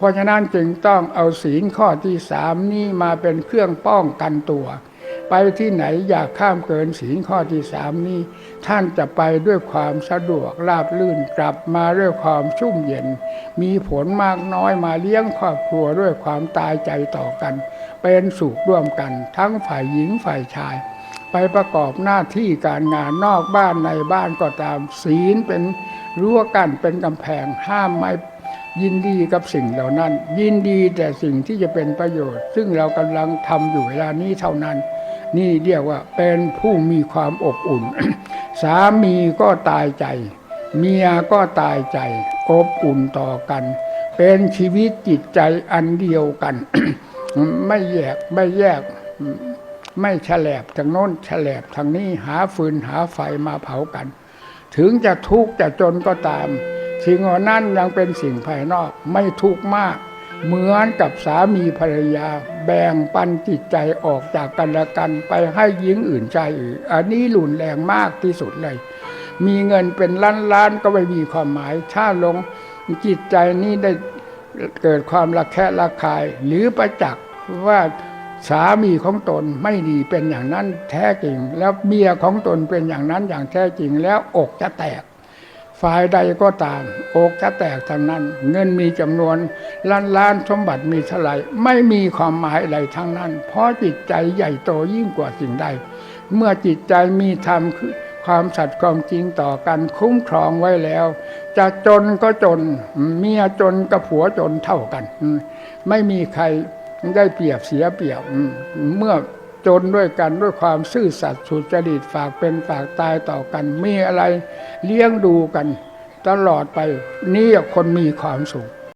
เพราะฉะนั้นจึงต้องเอาศีลข้อที่สามนี้มาเป็นเครื่องป้องกันตัว ไปที่ไหนอยากข้ามเกินศีลข้อที่สามนี้ ท่านจะไปด้วยความสะดวกราบลื่นกลับมาด้วยความชุ่มเย็น มีผลมากน้อยมาเลี้ยงครอบครัวด้วยความตายใจต่อกัน เป็นสุขร่วมกัน ทั้งฝ่ายหญิงฝ่ายชาย ไปประกอบหน้าที่การงานนอกบ้านในบ้านก็ตามศีลเป็นรั้วกันเป็นกำแพงห้ามไม่ ยินดีกับสิ่งเหล่านั้น ยินดีแต่สิ่งที่จะเป็นประโยชน์ ซึ่งเรากำลังทำอยู่เวลานี้เท่านั้น นี่เรียกว่าเป็นผู้มีความอบอุ่น สามีก็ตายใจ เมียก็ตายใจ อบอุ่นต่อกัน เป็นชีวิตจิตใจอันเดียวกัน ไม่แยกไม่แยก ไม่ฉลบทางโน้นฉลบทางนี้หาฟืนหาไฟมาเผากัน ถึงจะทุกข์จะจนก็ตาม สิ่งเหล่านั้นยังเป็นสิ่งภายนอกไม่ทุกข์มาก เหมือนกับสามีภรรยา แบ่งปันจิตใจออกจากกันและกันไปให้หญิงอื่นใจอื่นอันนี้หลุนแรงมากที่สุดเลย มีเงินเป็นล้านล้านๆก็ไม่มีความหมายถ้าลงจิตใจนี้ได้เกิดความระแคะระคาย หรือประจักษ์ว่าสามีของตนไม่ดีเป็นอย่างนั้นแท้จริง แล้วเมียของตนเป็นอย่างนั้นอย่างแท้จริงแล้วอกจะแตก ฝ่ายใดก็ตามอกจะแตกทางนั้น เงินมีจำนวนล้านล้านสมบัติมีเท่าไหร่ไม่มีความหมายอะไรทั้งนั้น เพราะจิตใจใหญ่โตยิ่งกว่าสิ่งใด เมื่อจิตใจมีธรรมคือความสัตย์ความจริงต่อกันคุ้มครองไว้แล้ว จะจนก็จนเมียจนกับผัวจนเท่ากัน ไม่มีใครได้เปรียบเสียเปรียบเมื่อ จนด้วยกันด้วยความซื่อสัตย์สุจริตฝากเป็นฝากตายต่อกัน มีอะไรเลี้ยงดูกัน ตลอดไปนี่คนมีความสุข